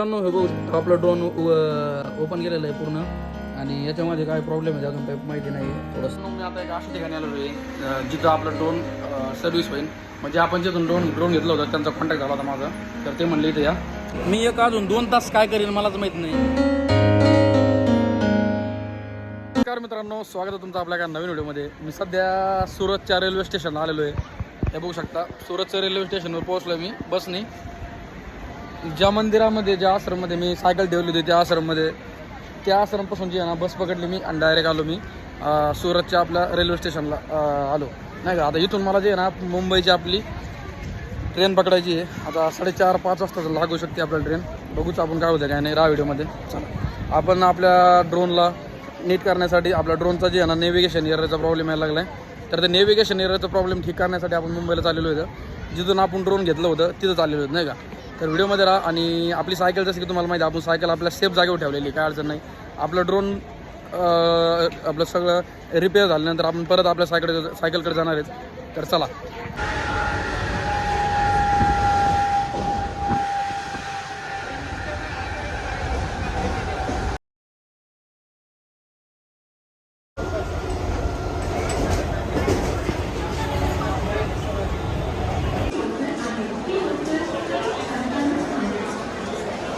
मित्रांनो हे बघू शकतो आपलं ड्रोन ओपन केलेलं आहे पूर्ण. आणि याच्यामध्ये काय प्रॉब्लेम आहे अजून काही माहिती नाही थोडंसं मी आता एक अशा ठिकाणी आलेलो आहे जिथं आपलं ड्रोन सर्व्हिस होईल. म्हणजे आपण जिथून ड्रोन ड्रोन घेतलं होतं त्यांचा कॉन्टॅक्ट झाला होता माझा. तर ते म्हणले इथे या. मी एक अजून दोन तास काय करेन मलाच माहीत नाही. नमस्कार मित्रांनो स्वागत आहे तुमचं आपल्या एका नवीन व्हिडिओमध्ये. मी सध्या सुरतच्या रेल्वे स्टेशनला आलेलो आहे. हे बघू शकता सुरतच्या रेल्वे स्टेशनवर पोहोचलो मी बसनी ज्या मंदिरामध्ये ज्या आश्रममध्ये मी सायकल ठेवली होती त्या आश्रममध्ये त्या आश्रमपासून जी आहे ना बस पकडली मी आणि डायरेक्ट आलो मी सुरतच्या आपल्या रेल्वे स्टेशनला आलो. नाही का? आता इथून मला जे आहे ना मुंबईची आपली ट्रेन पकडायची आहे. आता साडेचार पाच वाजता लागू शकते आपल्याला ट्रेन बघूच आपण काय होतं काय नाही. राहा व्हिडिओमध्ये. चला. आपण आपल्या ड्रोनला नीट करण्यासाठी आपल्या ड्रोनचा जे आहे ना नेव्हिगेशन एररचा प्रॉब्लेम यायला लागला आहे तर ते नेव्हिगेशन एररचा प्रॉब्लेम ठीक करण्यासाठी आपण मुंबईला चाललेलो होतं. जिथून आपण ड्रोन घेतलं होतं तिथं चाललेलो होतं नाही का? तर व्हिडिओमध्ये राहा आणि आपली सायकल जसं की तुम्हाला माहिती आहे आपण सायकल आपल्या सेफ जागेवर ठेवलेली काय अडचण नाही. आपलं ड्रोन आपलं सगळं रिपेअर झाल्यानंतर आपण परत आपल्या सायकल सायकलकडे जाणार आहेत. तर चला.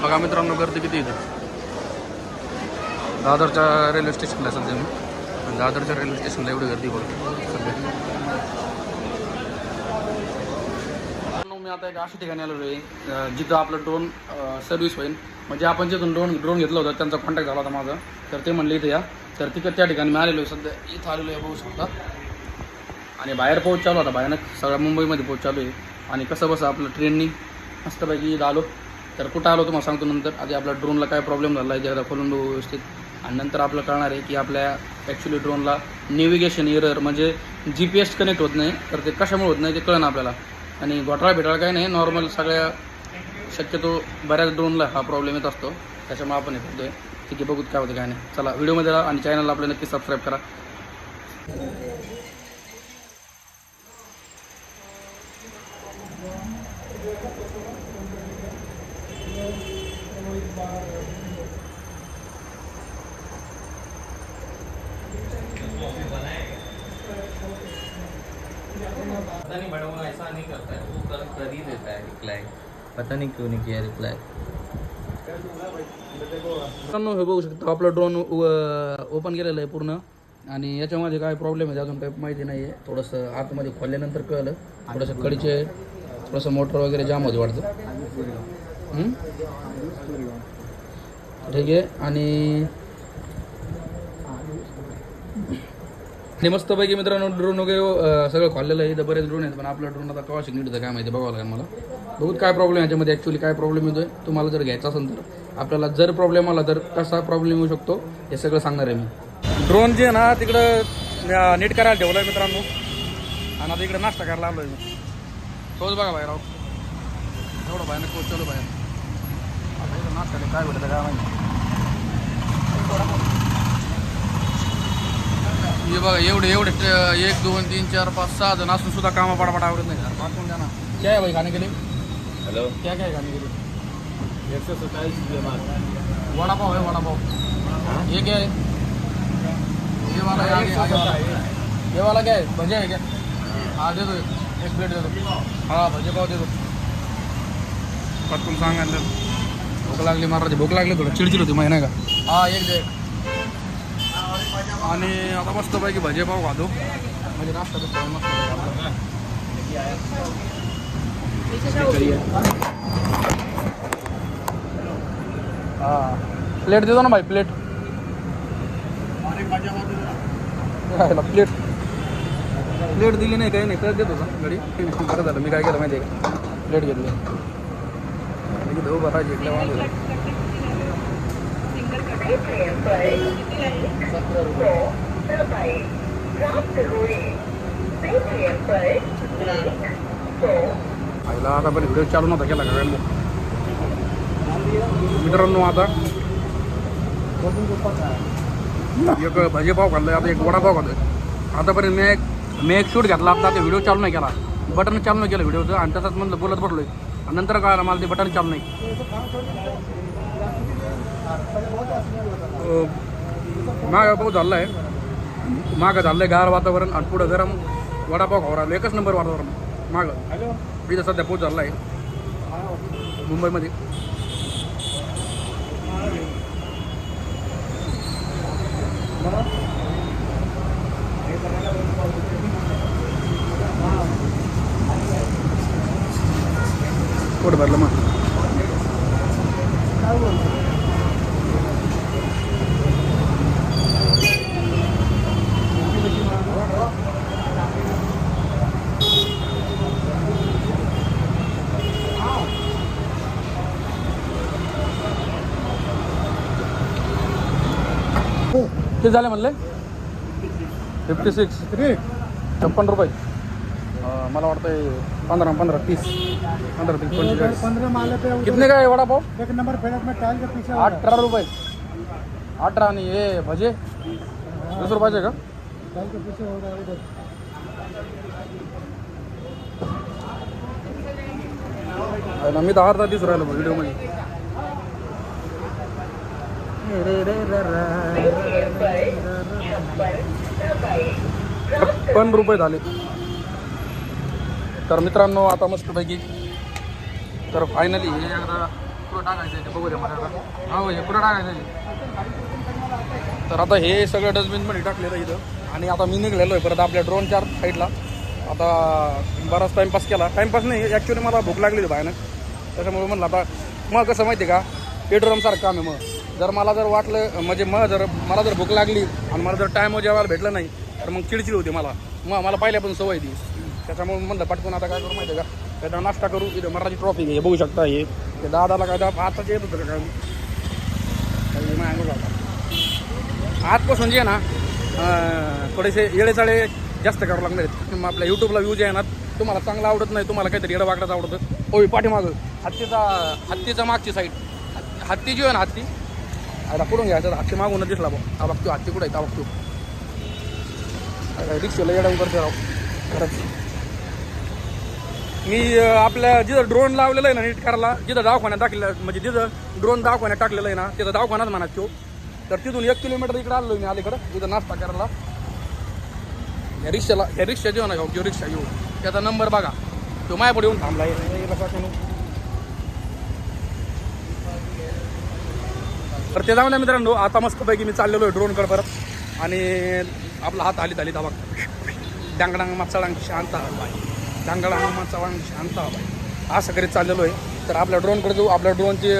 बघा मित्रांनो गर्दी किती इथं? दादरच्या रेल्वे स्टेशनला सध्या मी. दादरच्या रेल्वे स्टेशनला एवढी गर्दी बघतो सध्या. मी आता एक अशा ठिकाणी आलेलो आहे जिथं आपलं ड्रोन सर्व्हिस होईल. म्हणजे आपण जिथून ड्रोन ड्रोन घेतलं होतं त्यांचा कॉन्टॅक्ट झाला होता माझा. तर ते म्हणले इथे या. तर तिकडे त्या ठिकाणी मी आलेलो आहे सध्या इथं आलेलो आहे बघू शकता. आणि बाहेर पोहोच चालू होता भयानक सगळ्या मुंबईमध्ये पोहोच चालू आहे. आणि कसं बसं आपलं ट्रेननी मस्तपैकी इथं आलो. तर कुठं आलो तुम्हाला सांगतो नंतर. आधी आपल्या ड्रोनला काय प्रॉब्लेम झाला आहे जरा खोलून बघू व्यवस्थित. आणि नंतर आपलं कळणार आहे की आपल्या ॲक्च्युली ड्रोनला नेव्हिगेशन एरर म्हणजे जी पी एस कनेक्ट होत नाही तर ते कशामुळे होत नाही ते कळणं आपल्याला. आणि घोटाळा भेटाळा काही नाही नॉर्मल सगळ्या शक्यतो बऱ्याच ड्रोनला हा प्रॉब्लेम येत असतो. त्याच्यामुळे आपण हे करतोय ठीक आहे बघूत काय होतं काय नाही. चला व्हिडिओमध्ये राहा आणि चॅनलला आपल्याला नक्की सबस्क्राईब करा पता नहीं मैडम वो ऐसा नहीं करता है वो कर कर ही देता है रिप्लाई पता नहीं क्यों नहीं किया रिप्लाई मित्रांनो हे बघू शकता आपलं ड्रोन ओपन केलेलं आहे पूर्ण. आणि याच्यामध्ये काय प्रॉब्लेम आहे अजून काही माहिती नाही आहे थोडंसं आतमध्ये खोलल्यानंतर कळलं. थोडंसं कडीचे थोडंसं मोटर वगैरे जाम होते वाटतं. ठीक आहे. आणि आणि मस्तपैकी मित्रांनो ड्रोन वगैरे सगळं खोललेलं आहे. इथं बरेच ड्रोन आहेत पण आपला ड्रोन आता कवा नीट होतं काय माहिती बघावं लागेल मला. बहुत काय प्रॉब्लेम आहे याच्यामध्ये. ॲक्च्युली काय प्रॉब्लेम येतोय? तुम्हाला जर घ्यायचा असेल तर. आपल्याला जर प्रॉब्लेम आला तर कसा प्रॉब्लेम येऊ शकतो हे सगळं सांगणार आहे मी. ड्रोन जे ना तिकडं नीट करायला ठेवलं आहे मित्रांनो. आणि आता इकडे नाश्ता करायला आलो आहे मी. तोच बघा बाहेर राव. एवढं बाहेर कोच चालू बाहेर. आता इकडं नाश्ता काय भेटतं काय माहिती. हे बघा एवढे एवढे एक दोन तीन चार पाच सहा जण असून सुद्धा कामा पडापट आवडत नाही पाठवून द्या ना. क्या भाई खाने के लिए? हेलो. क्या क्या है खाने के लिए? एक सौ सत्ताईस वड़ा पाव है वड़ा पाव ये क्या है? ये वाला है आगे आगे। वाला ये वाला क्या है? भजिया है क्या? हाँ दे दो। एक प्लेट दे दो। हाँ भजिया पाव दे दो। पटकून सांगायला भूक लागली महाराज भूक लागली थोडं चिडचिड होती माहिती नाही का। हा एक दे। आणि आता मस्तपैकी भजे पाव खातो म्हणजे नाश्ता मस्त. हां प्लेट देतो ना भाई प्लेट प्लेट प्लेट दिली नाही काही नाही तर देतो का घडी बरं झालं मी काय केलं माहिती आहे का प्लेट घेतली इकडे उभा राहायची इकडे आईला आता पण व्हिडिओ चालू नव्हता केला का काय मग? मित्रांनो आता एक भाजीपाव खाल्लं आता एक वडापाव खाल्लं आतापर्यंत मी एक मी एक शूट घेतला आता ते व्हिडिओ चालू नाही केला. बटन चालू नाही केलं व्हिडिओचं आणि तसंच म्हणलं बोलत पडलोय आणि नंतर कळालं मला ते बटन चालू नाही. मागं पाऊस झाला आहे मागं झालं आहे गार वातावरण आणि पुढं गरम वडापाव खाऊ राहिलो. एकच नंबर वातावरण मागं. मी जसा डेपो झाला आहे मुंबईमध्ये. पोट भरलं मग. झाले म्हणले? फिफ्टी सिक्स छप्पन रुपये. मला वाटतंय पंधरा पंधरा तीस. पंधरा तीस पंचेचाळीस. पंद्रह माले पे उधर कितने का आहे वडापाव? एक नंबर फेरत में टाइल के पीछे अठरा रुपये. अठरा आणि हे भजे? वीस रुपयाचे का? टाइल के पीछे हो रहा है उधर आहे ना, मी दहा अर्धा दिसू राहिलो व्हिडिओमध्ये. छप्पन रुपये झाले. तर मित्रांनो आता मस्तपैकी तर फायनली हे एकदा पुढं टाकायचं आहे बघू मला हो हे पुढं टाकायचं आहे. तर आता हे सगळं डस्टबिनमध्ये टाकलेलं इथं. आणि आता मी निघलेलो आहे परत आपल्या ड्रोनच्या साईडला आता बराच टाईमपास केला. टाईमपास नाही ॲक्च्युली मला भूक लागली होती भयानक त्याच्यामुळे म्हणलं आता मग कसं माहिती आहे का? पेट्रोलसारखं काम आहे मग. जर मला जर वाटलं म्हणजे मग जर मला जर भूक लागली आणि मला जर टाईम जेवायला भेटलं नाही तर मग चिडचिड होती मला. मग मला पहिल्यापासून सवय ती त्याच्यामुळे म्हणलं पटकून आता काय करू माहिती आहे का त्याचा नाश्ता करू इथं मराठी ट्रॉफी हे बघू शकता हे. ते दादाला काय दा- आताच येत होतं का? काय आजपासून जे आहे ना थोडेसे येळेचाळे जास्त करावं लागणार आहेत. मग आपल्या यूट्यूबला व्ह्यूज येणार तुम्हाला चांगलं आवडत नाही तुम्हाला काहीतरी येडं वागडाच आवडतं. होय पाठीमागं. हत्तीचा हत्तीचा मागची साईड हत्ती जी आहे ना हत्ती आता कुठून घ्यायचं. हत्ती मागून दिसला बा हा बघतो हत्ती कुठं आहे? हा बघतो काय रिक्षेला येडवून करते राव खरंच. मी आपल्या जिथं ड्रोन लावलेलं आहे ना नीट करायला जिथं दवाखान्यात टाकलेलं म्हणजे जिथं ड्रोन दवाखान्यात टाकलेलं आहे ना तिथं दवाखान्यात म्हणा तो. तर तिथून एक किलोमीटर इकडे आलो मी अलीकडं इथं नाश्ता करायला. या रिक्षाला या रिक्षा जेव्हा हो, ना जो रिक्षा येऊ. त्याचा नंबर बघा. तो माझ्यापुढे येऊन थांबला. येऊन हे बघा कोण. तर ते जाऊन द्या मित्रांनो. आता मस्तपैकी मी चाललेलो आहे ड्रोनकडे परत. आणि आपला हात आली आली बघ डांगडांग माचाळांग शांत बाय डांगडांग माचाळांग शांत बाय असं करीत चाललेलो आहे. तर आपल्या ड्रोनकडे जाऊ. आपल्या ड्रोनची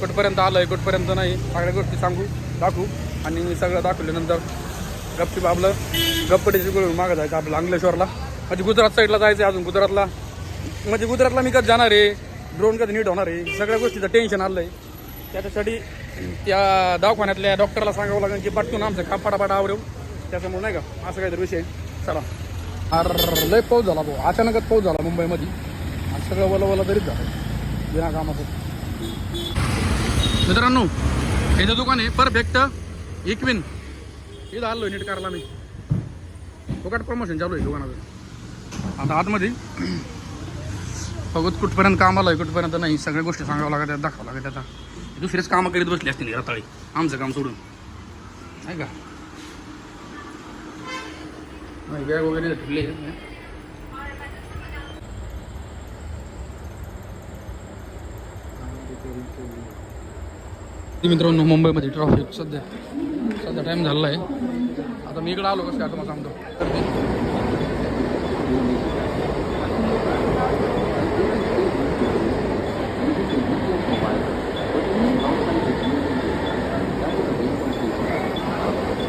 कुठपर्यंत आलं आहे कुठपर्यंत नाही सगळ्या गोष्टी सांगू दाखवू. आणि सगळं दाखवल्यानंतर गपची आपलं गप्पटीची गोळी मागं जायचं आपलं अंगलेश्वरला म्हणजे गुजरात साईडला जायचं आहे अजून गुजरातला. म्हणजे गुजरातला मी कधी जाणार आहे? ड्रोन कधी नीट होणार आहे? सगळ्या गोष्टीचं टेन्शन आलं आहे त्याच्यासाठी त्या दवाखान्यातल्या डॉक्टरला सांगावं लागेल की पटकून आमचं का पटापट आवरेव त्याच्यामुळे नाही का? असं काहीतरी विषय चला. अर लय पाऊस झाला भाऊ. अचानकच पाऊस झाला मुंबईमध्ये. आणि सगळं वला तरीच झालं. बिना कामाचं. मित्रांनो हे जे दुकान आहे. परफेक्ट. इक्विन. इथं आलो नीट कारला मी. फुकट प्रमोशन चालू आहे दुकानाचं. आता आतमध्ये बघत कुठपर्यंत काम आलं कुठपर्यंत नाही. सगळ्या गोष्टी सांगावं लागतात दाखवावं लागतात आता. दुसरेच कामं करीत बसले असतील रताळी. आमचं काम सोडून. नाही का? नाही बॅग वगैरे ठेवले मित्रांनो मुंबईमध्ये ट्रॉफिक सध्या सध्या टाईम झालेला आहे. आता मी इकडं आलो कसं काय मग सांगतो.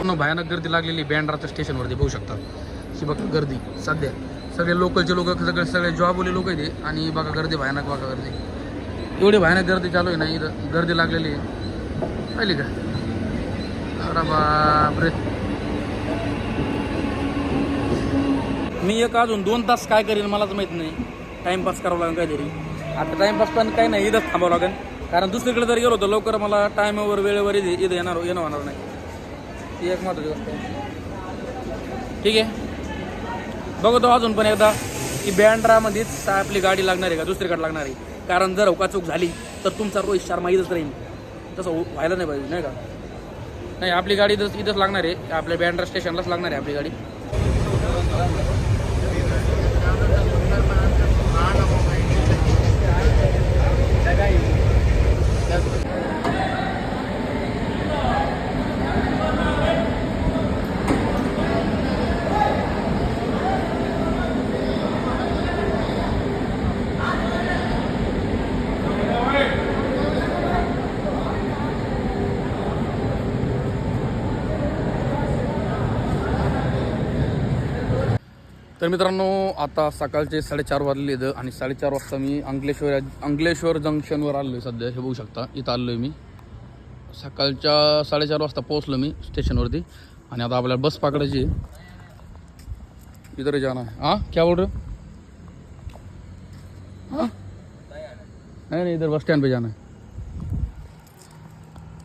पूर्ण भयानक गर्दी लागलेली बँड्राच्या स्टेशनवरती बघू शकता. ही बघा गर्दी. सध्या सगळे लोकलचे लोक सगळे सगळे जॉबवाले लोक येते आणि बघा गर्दी भयानक बघा गर्दी. एवढी भयानक गर्दी चालू आहे ना गर्दी लागलेली आहे. पाहिली का? अरे बापरे. मी एक अजून दोन तास काय करीन मलाच माहीत नाही. टाइमपास करावं लागेल काहीतरी. आता टाईमपास पण काही नाही इथंच थांबावं लागेल. कारण दुसरीकडे जर गेलो तर लवकर मला टायमावर वेळेवर इथे इथं येणार येणं होणार नाही. ती एक महत्वाची गोष्ट आहे. ठीक आहे? बघतो अजून पण एकदा की बँड्रामध्येच आपली गाडी लागणार आहे का? दुसरीकडे लागणार आहे. कारण जर चूक झाली तर तुमचा रोहित शर्मा इथंच राहील. तसं हो- व्हायला नाही पाहिजे नाही का? नाही आपली गाडी इथंच इथंच लागणार आहे. आपल्या बँड्रा स्टेशनलाच लागणार आहे आपली गाडी. तर मित्रांनो आता सकाळचे साडेचार वाजले इथं आणि साडेचार वाजता मी अंकलेश्वर अंकलेश्वर जंक्शनवर आलो आहे सध्या. हे बघू शकता इथं आलो आहे मी. सकाळच्या साडेचार वाजता पोहोचलो मी स्टेशनवरती आणि आता आपल्याला बस पकडायची आहे. इधर जाना है. हाँ क्या बोल रहे हो? हाँ? नहीं नहीं इधर बस स्टँड पे जाना है.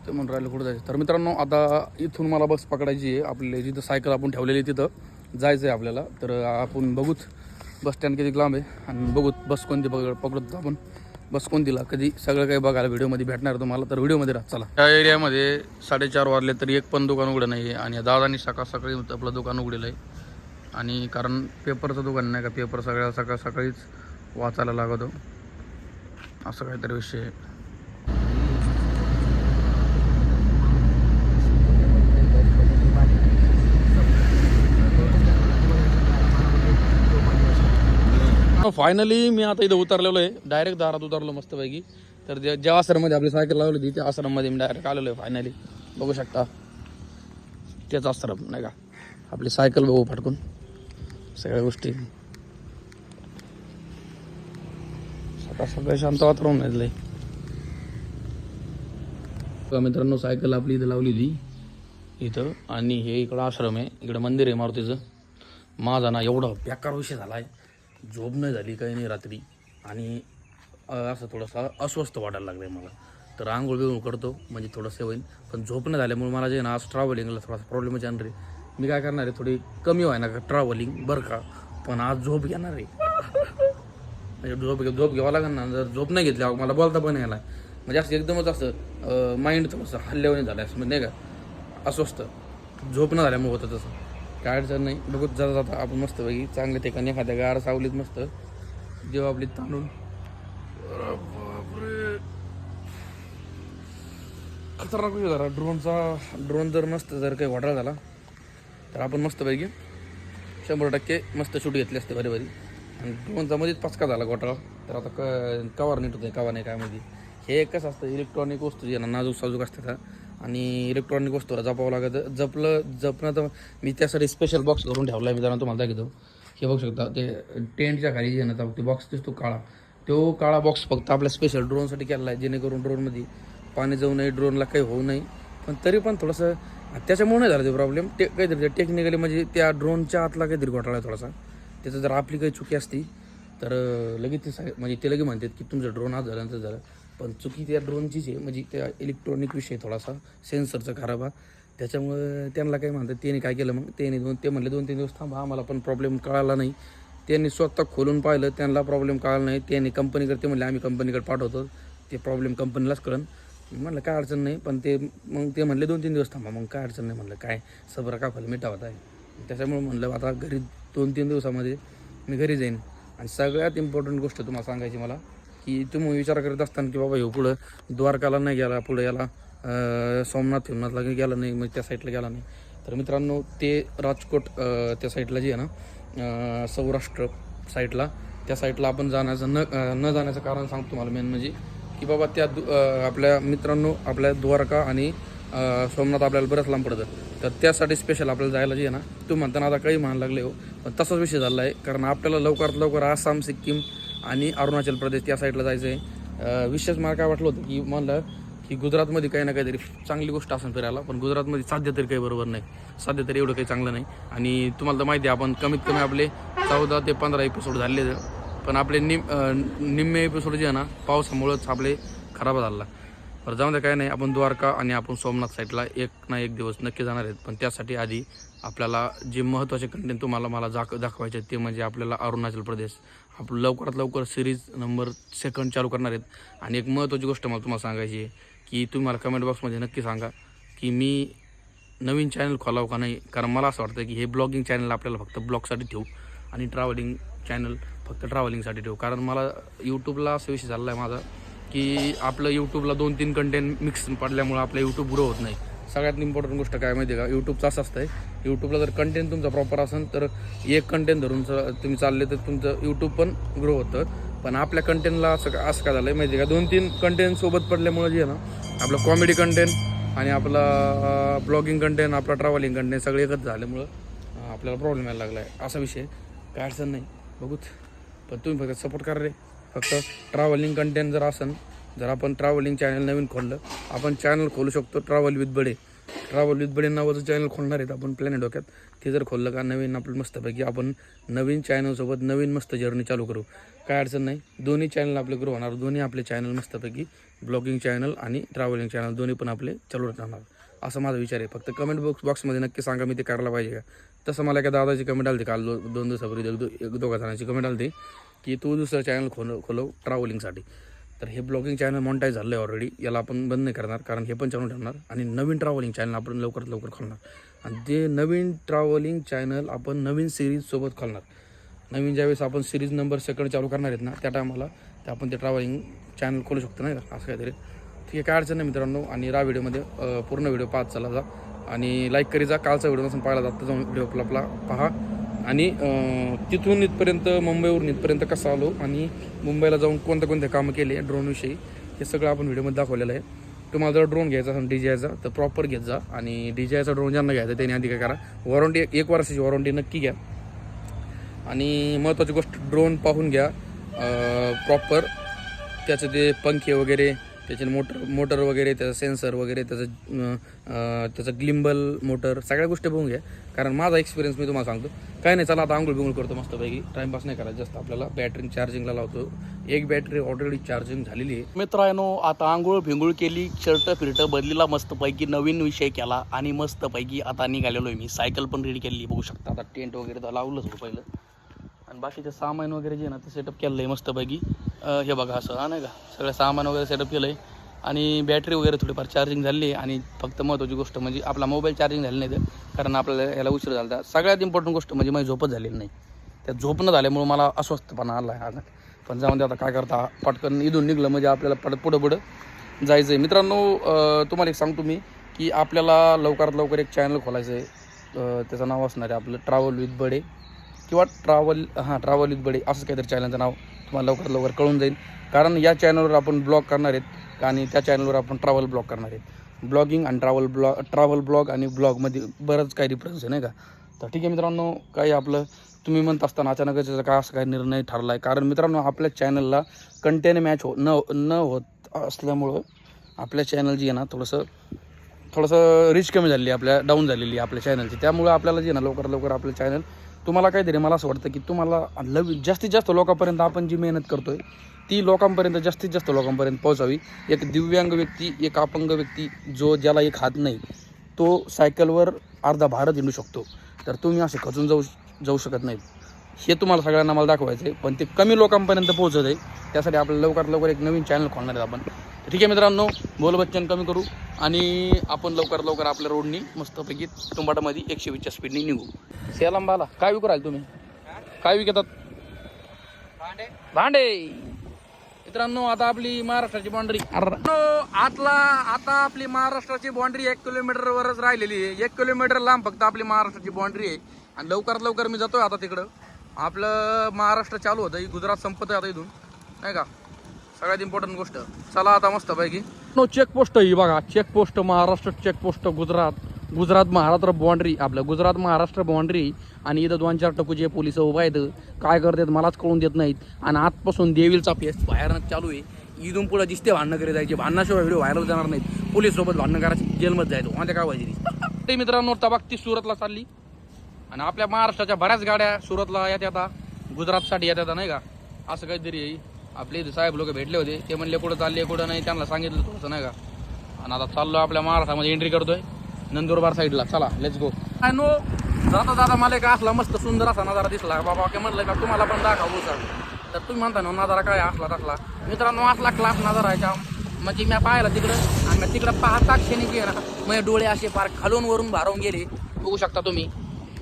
ते म्हणून राहिलं कुठं जायचं? तर मित्रांनो आता इथून मला बस पकडायची आहे. आपले जिथं सायकल आपण ठेवलेली आहे तिथं. जायचं आहे आपल्याला. तर आपण बघूत बस स्टँड किती लांब आहे आणि बघूत बस कोणती पकड पकडत आपण. बस कोणतीला? कधी सगळं काही बघायला व्हिडिओमध्ये भेटणार तुम्हाला तर व्हिडिओमध्ये राहत चला. या एरियामध्ये साडेचार वाजले तरी एक पण दुकान उघडं नाही आहे आणि दादानी सकाळ सकाळी आपलं दुकान उघडेलं आहे. आणि कारण पेपरचं दुकान नाही का? पेपर सगळ्या सकाळ सकाळीच वाचायला लागतो. असं काहीतरी विषय आहे. फायनली मी आता इथं उतरलेलो आहे. डायरेक्ट दारात उतरलो मस्तपैकी. तर ज्या ज्या आश्रममध्ये आपली सायकल लावली होती त्या आश्रममध्ये मी डायरेक्ट आलेलो आहे फायनली बघू शकता. तेच आश्रम नाही का? आपली सायकल बघू फटकून सगळ्या गोष्टी. सकाळ सकाळ शांत वातावरण आहे मित्रांनो सायकल आपली इथं लावली होती. इथं. आणि हे इकडं आश्रम आहे. इकडं मंदिर आहे मारुतीचं. माझा ना एवढा बेकार विषय झाला आहे झोप नाही झाली काही नाही रात्री. आणि असं थोडंसं अस्वस्थ वाटायला लागलं आहे मला. तर आंघोळ बिघोळ करतो म्हणजे थोडंसं होईल पण झोप नाही झाल्यामुळे मला जे ना आज ट्रॅव्हलिंगला थोडासा प्रॉब्लेम येणार आहे मी काय करणार आहे थोडी कमी व्हाय ना का ट्रॅव्हलिंग बरं का? पण आज झोप घेणार आहे. म्हणजे झोप घे- झोप घ्यावं लागेल ना. जर झोप नाही घेतल्यावर मला बोलता पण यायला. म्हणजे असं एकदमच असं माइंड थोडंसं हल्ल्यावर झालं असं म्हणजे नाही का? अस्वस्थ. झोप न झाल्यामुळे होतं तसं. काय अडचण नाही बघत जाता जाता आपण मस्त पैकी चांगल्या ठिकाणी एखाद्या गार सावलीत मस्त जेव्हा आपली बापरे. खतरनाक विषय झाला ड्रोनचा ड्रोन जर नसतं जर काही घोटाळा झाला तर आपण मस्तपैकी शंभर टक्के मस्त शूट घेतली असते बरी बरी आणि ड्रोनचा मध्येच पचका झाला घोटाळा. तर आता क कवर नीट होते कवा नाही काय माहिती. हे एक कसं असतं इलेक्ट्रॉनिक वस्तू जी ना नाजूक साजूक असतात आणि इलेक्ट्रॉनिक वस्तूला जपावं लागतं. जपलं जपणं तर मी त्यासाठी स्पेशल बॉक्स करून ठेवला आहे मी जरा तुम्हाला दाखवतो. हे बघू शकता ते टेंटच्या खाली जे ना ते बॉक्स दिसतो काळा. तो काळा बॉक्स फक्त आपल्या स्पेशल ड्रोनसाठी केला आहे जेणेकरून ड्रोनमध्ये पाणी जाऊ नये ड्रोनला काही होऊ नये. पण तरी पण थोडंसं त्याच्यामुळे नाही झालं ते प्रॉब्लेम ते काहीतरी टेक्निकली म्हणजे त्या ड्रोनच्या आतला काहीतरी घोटाळा आहे थोडासा. त्याचं जर आपली काही चुकी असती तर लगेच ते म्हणजे ते लगेच म्हणतात की तुमचं ड्रोन आज झालं तर झालं. पण चुकी त्या ड्रोनचीच आहे. म्हणजे त्या इलेक्ट्रॉनिक विषय थोडासा सेन्सरचा खराब आहे. त्याच्यामुळे त्यांना काय म्हणतात त्याने काय केलं मग? त्याने दोन ते म्हणले दोन तीन दिवस थांबा आम्हाला पण प्रॉब्लेम कळाला नाही. त्यांनी स्वतः खोलून पाहिलं त्यांना प्रॉब्लेम कळाला नाही. त्यांनी कंपनीकडे ते म्हणले आम्ही कंपनीकडे पाठवतो. ते प्रॉब्लेम कंपनीलाच कळन. म्हणलं काय अडचण नाही. पण ते मग ते म्हणले दोन तीन दिवस थांबा. मग काय अडचण नाही म्हणलं काय? सबर का फल मिटावत आहे? त्याच्यामुळे म्हणलं आता घरी दोन तीन दिवसामध्ये मी घरी जाईन. आणि सगळ्यात इम्पॉर्टंट गोष्ट तुम्हाला सांगायची मला की तुम्ही विचार करत असताना की बाबा हे पुढं द्वारकाला नाही गेला पुढं याला सोमनाथ फिरनाथला गेला नाही मग त्या साईडला गेला नाही. तर मित्रांनो ते राजकोट त्या साईडला जे आहे ना सौराष्ट्र साईडला त्या साईडला आपण जाण्याचं न न जाण्याचं कारण सांगतो तुम्हाला मेन म्हणजे की बाबा त्या दु- आपल्या मित्रांनो आपल्या द्वारका आणि सोमनाथ आपल्याला बरंच लांब पडतं. तर त्यासाठी स्पेशल आपल्याला जायला जे आहे ना तू म्हणताना आता काही म्हणायला लागले हो पण तसाच विषय झाला आहे कारण आपल्याला लवकरात लवकर आसाम सिक्कीम आणि अरुणाचल प्रदेश त्या साईडला जायचं आहे विशेष मला काय वाटलं होतं की म्हणलं की गुजरातमध्ये काही ना काहीतरी चांगली गोष्ट असेल फिरायला पण गुजरातमध्ये साध्य तरी काही बरोबर नाही. साध्य तरी एवढं काही चांगलं नाही. आणि तुम्हाला तर माहिती आहे आपण कमीत कमी आपले चौदा ते पंधरा एपिसोड झाले पण आपले निम निम्मे एपिसोड जे आहे ना पावसामुळंच आपले खराब झाला बरं जाऊन काय नाही. आपण द्वारका आणि आपण सोमनाथ साईडला एक ना एक दिवस नक्की जाणार आहेत. पण त्यासाठी आधी आपल्याला जे महत्त्वाचे कंटेंट तुम्हाला मला दाख दाखवायचे आहेत ते म्हणजे आपल्याला अरुणाचल प्रदेश आपण लवकरात लवकर सिरीज नंबर सेकंड चालू करणार आहेत. आणि एक महत्त्वाची गोष्ट मला तुम्हाला सांगायची आहे की तुम्ही मला कमेंट बॉक्समध्ये नक्की सांगा की मी नवीन चॅनल खोलावं का नाही? कारण मला असं वाटतं की हे ब्लॉगिंग चॅनल आपल्याला फक्त ब्लॉगसाठी ठेवू आणि ट्रॅव्हलिंग चॅनल फक्त ट्रॅव्हलिंगसाठी ठेवू. कारण मला यूट्यूबला असा विषय झाला आहे माझा की आपलं यूट्यूबला दोन तीन कंटेंट मिक्स पडल्यामुळं आपलं यूट्यूब ग्रो होत नाही. सगळ्यात इम्पॉर्टंट गोष्ट काय माहिती आहे का यूट्यूबचं असं असतं आहे यूट्यूबला जर कंटेंट तुमचा प्रॉपर असेल तर एक कंटेंट धरून तुम्ही चालले तर तुमचं यूट्यूब पण ग्रो होतं. पण आपल्या कंटेंटला असं का- असं काय झालं आहे माहिती आहे का? दोन तीन कंटेंट सोबत पडल्यामुळे जे आहे ना आपलं कॉमेडी कंटेंट आणि आपला ब्लॉगिंग कंटेंट आपला ट्रॅव्हलिंग कंटेंट सगळे एकच झाल्यामुळं आपल्याला प्रॉब्लेम यायला लागला आहे असा विषय. काय अडचण नाही. बघूच पण तुम्ही फक्त सपोर्ट करा रे. फक्त ट्रॅव्हलिंग कंटेंट जर असेल जर आपण ट्रॅव्हलिंग चॅनल नवीन खोललं आपण चॅनल खोलू शकतो travel with Bade travel with Bade नावाचं चॅनल खोलणार आहेत आपण प्लॅन डोक्यात. ते जर खोललं का नवीन आपलं मस्तपैकी आपण नवीन चॅनलसोबत नवीन मस्त जर्नी चालू करू. काय अडचण नाही. दोन्ही चॅनल आपले ग्रो होणार. दोन्ही आपले चॅनल मस्तपैकी ब्लॉगिंग चॅनल आणि ट्रॅव्हलिंग चॅनल दोन्ही पण आपले चालू राहणार. असं माझा विचार आहे. फक्त कमेंट बॉक्स बॉक्समध्ये नक्की सांगा मी ते करायला पाहिजे का? तसं मला एका दादाची कमेंट आली होती काल दो दोन दिवसापूर्वी एक एक दोघा जणांची कमेंट आली की तू दुसरं चॅनल खोल खोलव ट्रॅव्हलिंगसाठी तर हे ब्लॉगिंग चॅनल मॉनिटाईज झालं आहे ऑलरेडी याला आपण बंद नाही करणार कारण हे पण चालू ठेवणार. आणि नवीन ट्रॅव्हलिंग चॅनल आपण लवकरात लवकर खोलणार. आणि ते नवीन ट्रॅव्हलिंग चॅनल आपण नवीन सिरीजसोबत खोलणार. नवीन ज्यावेळेस आपण सिरीज नंबर सेकंड चालू करणार आहेत ना त्या टायमाला ते आपण ते ट्रॅव्हलिंग चॅनल खोलू शकतो नाही का? असं काहीतरी. ठीक आहे काय अडचण नाही मित्रांनो. आणि रा व्हिडिओमध्ये पूर्ण व्हिडिओ पाहत चला जा. आणि लाईक करी जा. कालचा व्हिडिओ नसून पाहिला जाता जाऊन व्हिडिओ आपला पहा. आणि तिथून इथपर्यंत मुंबईवरून इथपर्यंत कसं आलो आणि मुंबईला जाऊन कोणत्या कोणत्या कामं केले ड्रोनविषयी हे सगळं आपण व्हिडिओमध्ये दाखवलेलं आहे. तुम्हाला जर ड्रोन घ्यायचा असेल डी जे तर प्रॉपर घेत जा आणि डी जे ड्रोन ज्यांना घ्यायचा त्याने आधी काय करा. वॉरंटी एक वर्षाची वॉरंटी नक्की घ्या. आणि महत्त्वाची गोष्ट ड्रोन पाहून घ्या प्रॉपर त्याचं ते पंखे वगैरे त्याचे मोटर मोटर वगैरे त्याचं सेन्सर वगैरे त्याचं त्याचं ग्लिंबल मोटर सगळ्या गोष्टी बघून घ्या. कारण माझा एक्सपिरियन्स मी तुम्हाला सांगतो. काय नाही चला आता आंघोळ बिंघोळ करतो मस्तपैकी. टाईमपास नाही करायचं जास्त आपल्याला बॅटरी चार्जिंगला लावतो. एक बॅटरी ऑलरेडी चार्जिंग झालेली आहे. मित्रांनो आता आंघोळ भिंगुळ केली शर्ट फिरट बदलीला मस्तपैकी नवीन विषय केला आणि मस्तपैकी आता निघालेलो आहे मी. सायकल पण रेडी केली बघू शकता. आता टेंट वगैरे तर लावलंच हो पहिलं. आणि बाकीचं सामान वगैरे जे आहे ना ते सेटअप केलं आहे मस्तपैकी. हे बघा असं हा नाही का? सगळं सामान वगैरे सेटअप केलं आहे आणि बॅटरी वगैरे थोडीफार चार्जिंग झाली आहे आणि फक्त महत्त्वाची गोष्ट म्हणजे आपला मोबाईल चार्जिंग झाला नाही तर कारण आपल्याला ह्याला उशीर झाला होता. सगळ्यात इम्पॉर्टंट गोष्ट म्हणजे माझी झोपच झालेली नाही. त्या झोप न झाल्यामुळं मला अस्वस्थपणा आला आहे पण जाऊन दे आता काय करता पटकन इथून निघलं म्हणजे आपल्याला पड पुढं पुढं जायचं आहे मित्रांनो तुम्हाला एक सांगतो मी की आपल्याला लवकरात लवकर एक चॅनल खोलायचं आहे त्याचं नाव असणार आहे आपलं ट्रॅव्हल विथ बडे किंवा ट्रॅव्हल हां ट्रॅव्हल विथ बडे असं काहीतरी चॅनलचं नाव तुम्हाला लवकरात लवकर कळून जाईल. कारण या चॅनलवर आपण ब्लॉग करणार आहेत. आणि त्या चॅनलवर आपण ट्रॅव्हल ब्लॉग करणार आहेत ब्लॉगिंग आणि ट्रॅव्हल ब्लॉग ट्रॅव्हल ब्लॉग आणि ब्लॉगमध्ये बरंच काही डिफरन्स आहे नाही का? तर ठीक आहे मित्रांनो काही आपलं तुम्ही म्हणत असताना अचानकच याचा काय असं काही निर्णय ठरला आहे कारण मित्रांनो आपल्या चॅनलला कंटेन मॅच हो न न होत असल्यामुळं आपल्या चॅनल जी आहे ना थोडंसं थोडंसं रिच कमी झालेली आहे आपल्या डाऊन झालेली आहे आपल्या चॅनलची त्यामुळं आपल्याला जे आहे ना लवकर लवकर आपलं चॅनल तुम्हाला काहीतरी मला असं वाटतं की तुम्हाला लव जास्तीत जास्त लोकांपर्यंत आपण जी मेहनत करतो आहे ती लोकांपर्यंत जास्तीत जास्त लोकांपर्यंत पोहोचावी. एक दिव्यांग व्यक्ती एक अपंग व्यक्ती जो ज्याला एक हात नाही तो सायकलवर अर्धा भारत हिंडू शकतो. तर तुम्ही असे खचून जाऊ जाऊ शकत नाहीत. हे तुम्हाला सगळ्यांना मला दाखवायचं आहे पण ते कमी लोकांपर्यंत पोहोचत आहे. त्यासाठी आपल्याला लवकरात लवकर एक नवीन चॅनल खोलणार आहे आपण. ठीक आहे मित्रांनो बोल बच्चन कमी करू आणि आपण लवकर लवकर आपल्या रोडनी मस्तपैकी तुंबाटामध्ये एकशे वीसच्या स्पीडनी निघू. सेलांबाला काय विकू राहिले तुम्ही? काय विकतात? भांडे. मित्रांनो आता आपली महाराष्ट्राची बाउंड्री आतला आता आपली महाराष्ट्राची बाउंड्री एक किलोमीटरवरच राहिलेली आहे. एक किलोमीटर लांब फक्त आपली महाराष्ट्राची बाउंड्री आहे. आणि लवकरात लवकर मी जातोय आता तिकडं. आपलं महाराष्ट्र चालू होतं गुजरात संपत आहे आता इथून. नाही का? सगळ्यात इम्पॉर्टंट गोष्ट. चला आता मस्त पैकी नो चेकपोस्ट ही बघा. Checkpost Maharashtra checkpost Gujarat. Gujarat Maharashtra boundary आपलं गुजरात महाराष्ट्र बाँड्री आणि इथं दोन चार टकूचे पोलीस उभा आहेत काय करतात मलाच कळून देत नाहीत. आणि आजपासून देवीलचा पेस बाहेरनं चालू आहे. इथून पुढे दिसते भांडणं करीत जायचे. भांडणाशिवाय व्हिडिओ व्हायरल जाणार नाहीत. पोलीससोबत भांडणं करायची जेलमध्ये जायचं. माझ्या काय व्हायची ते मित्रांनो तबाक ती सुरतला चालली. आणि आपल्या महाराष्ट्राच्या बऱ्याच गाड्या सुरतला येत आता. गुजरातसाठी येत आता नाही का? असं काहीतरी आहे. आपले इथे साहेब लोक भेटले होते. ते म्हणले कुठं चालले कुठं नाही? त्यांना सांगितलं थोडंसं नाही का? आणि आता चाललो आपल्या महाराष्ट्रामध्ये एंट्री करतोय. नंदुरबार साईडला चला लेट्स गो काय नो जाता जाता मला एक असला मस्त सुंदर असा नजारा दिसला बाबा काय म्हटलं का तुम्हाला पण दाखवू सर तर तुम्ही म्हणता ना नजारा काय असला तसला मित्रांनो असला क्लास नजारा आहे का म्हणजे मी पाहिला तिकडं आणि तिकडं पाहता क्षणी की ना माझे डोळे असे फार खालून वरून भारून गेले बघू शकता तुम्ही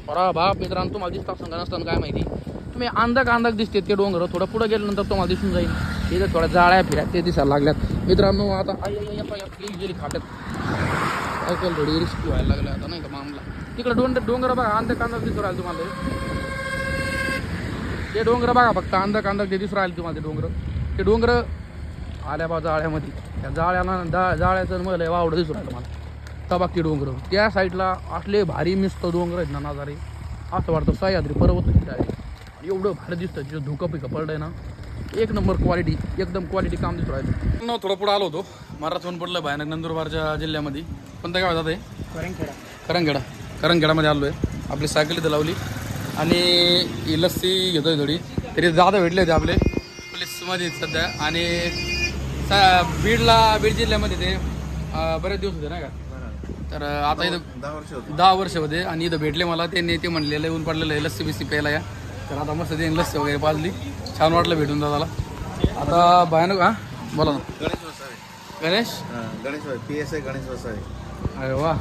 बरा बाप मित्रांनो तुम्हाला दिसता सांगा नसताना काय माहिती तुम्ही अंधक अंधक दिसते ते डोंगर थोडं पुढे गेल्यानंतर तुम्हाला दिसून जाईल तिथे थोड्या जाळ्या फिऱ्या ते दिसायला लागल्यात मित्रांनो आता आई आई, गेली खाट्यात खाटत थोडी रिस्क व्हायला लागला आता नाही का मामला. तिकडे डोंगर डोंगर बघा अंध कांदा दिसून राहील तुम्हाला. ते डोंगर बघा फक्त अंध कांदा ते दिसून राहिले तुम्हाला ते डोंगर. ते डोंगर आल्या बा जाळ्यामध्ये. त्या जाळ्याला जा जाळ्याचं मला वावड दिसून राहिलं मला. तबाकी डोंगर. त्या साईडला असले भारी मिस्त डोंगर आहेत ना नाजारे. असं वाटतं सह्याद्री पर्वत आहे एवढं भारी दिसतं तिथं धुकं पिकं पडलंय ना. एक नंबर क्वालिटी एकदम क्वालिटी काम दिसून राहिलं. थोडं पुढं आलो होतो. माराथॉन पडलं भयानक नंदुरबारच्या जिल्ह्यामध्ये. कोणत्या गावात आहे करेंखेडा करंगेडा करंगेडामध्ये आलो आहे आपली सायकल इथं लावली. आणि ही लस्सी घेतोय थोडी. तरी दादा भेटले होते आपले. पोलीसमध्ये सध्या. आणि सा बीडला बीड जिल्ह्यामध्ये ते अं, बरेच दिवस होते नाही का? तर आता इथं दहा वर्ष होते. दहा वर्ष होते. आणि इथं भेटले मला. त्यांनी ते म्हणलेलं येऊन पडलेलं आहे. लस्सी बिस्सी प्यायला या. तर आता मस्त त्यांनी लस्सी वगैरे पाजली. छान वाटलं भेटून दादाला. आता भयानक हां? बोला ना. गणेश वसावे. गणेश? हा, Ganesh P S I Ganesh Vasave. अरे वा.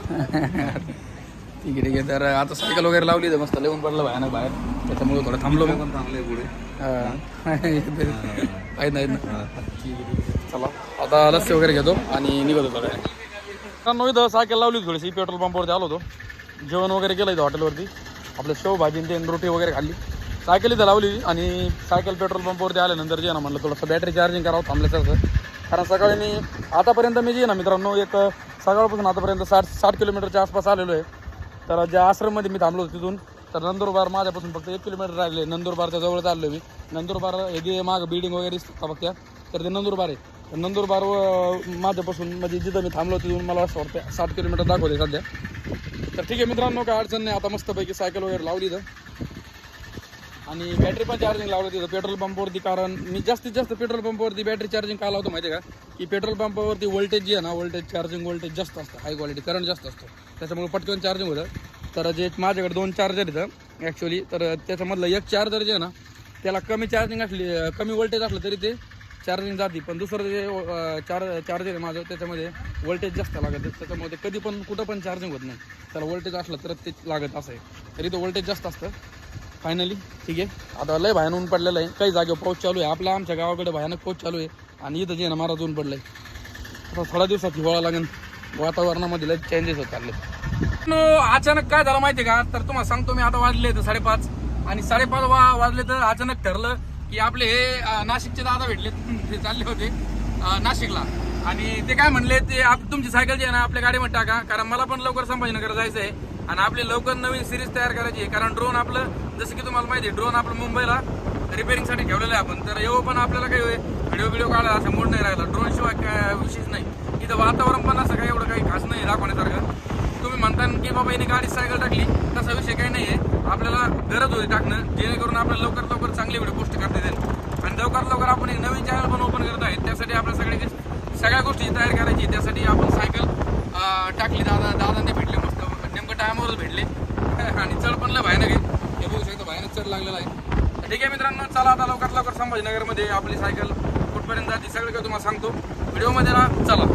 ठीक आहे ठीक आहे तर आता सायकल वगैरे लावली तर मस्त. लिहून पडलं भयानक बाहेर. त्याच्यामुळे थोडं थांबलो मग. पण थांबले पुढे. आहेत ना ठीक आहे. चला. आता लस्सी वगैरे घेतो आणि निघतो थोड्या मित्रांनो इथं सायकल लावली थोडीशी. पेट्रोल पंपवरती आलो होतो. जेवण वगैरे केलं इथं हॉटेलवरती आपलं शेव भाजी आणि ते रोटी वगैरे खाल्ली. सायकल इथं लावली आणि सायकल पेट्रोल पंपवरती आल्यानंतर जे ना म्हणलं थोडंसं बॅटरी चार्जिंग करावं थांबल्यासारखं. कारण सकाळी मी आतापर्यंत मी जे ना मित्रांनो एक सकाळपासून आतापर्यंत साठ साठ किलोमीटरच्या आसपास आलेलो आहे. तर ज्या आश्रममध्ये मी थांबलो होतो तिथून तर नंदुरबार माझ्यापासून फक्त एक किलोमीटर राहिले. नंदुरबारच्या जवळ चाललो मी. नंदुरबार हे जे मागं बिल्डिंग वगैरे दिसतात बघत्या? तर ते नंदुरबार आहे. तर नंदुरबार व माझ्यापासून म्हणजे जिथं मी थांबलो तिथून मला असं वाटतं साठ किलोमीटर दाखवते सध्या. तर ठीक आहे मित्रांनो काय अडचण नाही. आता मस्तपैकी सायकल वगैरे लावली तर आणि बॅटरी पण चार्जिंग लावलं तिथं पेट्रोल पंपवरती कारण मी जास्तीत जास्त पेट्रोल पंपवरती बॅटरी चार्जिंग का लावतो माहिती आहे का की पेट्रोल पंपावरती व्होल्टेज जे आहे ना व्होल्टेज चार्जिंग व्होल्टेज जास्त असतं हाय क्वालिटी करंट जास्त असतो. त्याच्यामुळे पटकन चार्जिंग होतं. तर जे माझ्याकडे दोन चार्जर येतं ॲक्च्युली तर त्याच्यामधलं एक चार्जर जे आहे ना त्याला कमी चार्जिंग असली कमी व्होल्टेज असलं तरी ते चार्जिंग जाते. पण दुसरं जे चार चार्जर आहे माझं त्याच्यामध्ये व्होल्टेज जास्त लागत आहे. त्याच्यामुळे ते कधी पण कुठं पण चार्जिंग होत नाही. त्याला व्होल्टेज असलं तर ते लागत असं आहे. तरी तो व्होल्टेज जास्त असतं. फायनली ठीक आहे. आता लय भयान ऊन पडलेलं आहे. काही जागेवर पाऊस चालू आहे. आपल्या आमच्या गावाकडे भयानक पाऊस चालू आहे. आणि इथं जे ना महाराज ऊन पडलंय. आता थोड्या दिवसात हिवाळा लागेल. वातावरणामध्ये लय चेंजेस होत चालले अचानक काय झालं माहिती का? तर तुम्हाला सांगतो मी आता वाजले तर साडेपाच. आणि साडेपाच वा वाजले तर अचानक ठरलं की आपले हे नाशिकचे दादा भेटले ते चालले होते नाशिकला. आणि ते काय म्हणले ते आप तुमची सायकल जी आहे ना आपल्या गाडीमध्ये टाका. कारण मला पण लवकर संभाजीनगर जायचं आहे. आणि आपली लवकर नवीन सिरीज तयार करायची आहे. कारण ड्रोन आपलं जसं की तुम्हाला माहिती आहे ड्रोन आपलं मुंबईला रिपेअरिंगसाठी ठेवलेलं आहे आपण. तर येऊ पण आपल्याला काही व्हिडिओ व्हिडिओ काढला असं मूड नाही राहिला. ड्रोन शिवाय काय विशेष नाही. इथं वातावरण पण असं काही एवढं काही खास नाही दाखवण्यासारखं. तुम्ही म्हणता की बाबा हिने गाडी सायकल टाकली तसा विषय काही नाही आहे आपल्याला गरज होती टाकणं जेणेकरून आपल्याला लवकर लवकर चांगले व्हिडिओ पोस्ट करता येतील. आणि लवकर लवकर आपण एक नवीन चॅनल पण ओपन करत आहे त्यासाठी आपल्या सगळ्या सगळ्या गोष्टी तयार करायची. त्यासाठी आपण सायकल टाकली. दादा दादांनी भेटले. टायमावरच भेटले. आणि चढ पण लय भयानक आहे. हे बघू शकतो भयानक चढ लागलेला आहे. ठीक आहे मित्रांनो चला आता लवकरात लवकर संभाजीनगरमध्ये आपली सायकल कुठपर्यंत जाते सगळं काही तुम्हाला सांगतो. व्हिडिओमध्ये ना चला.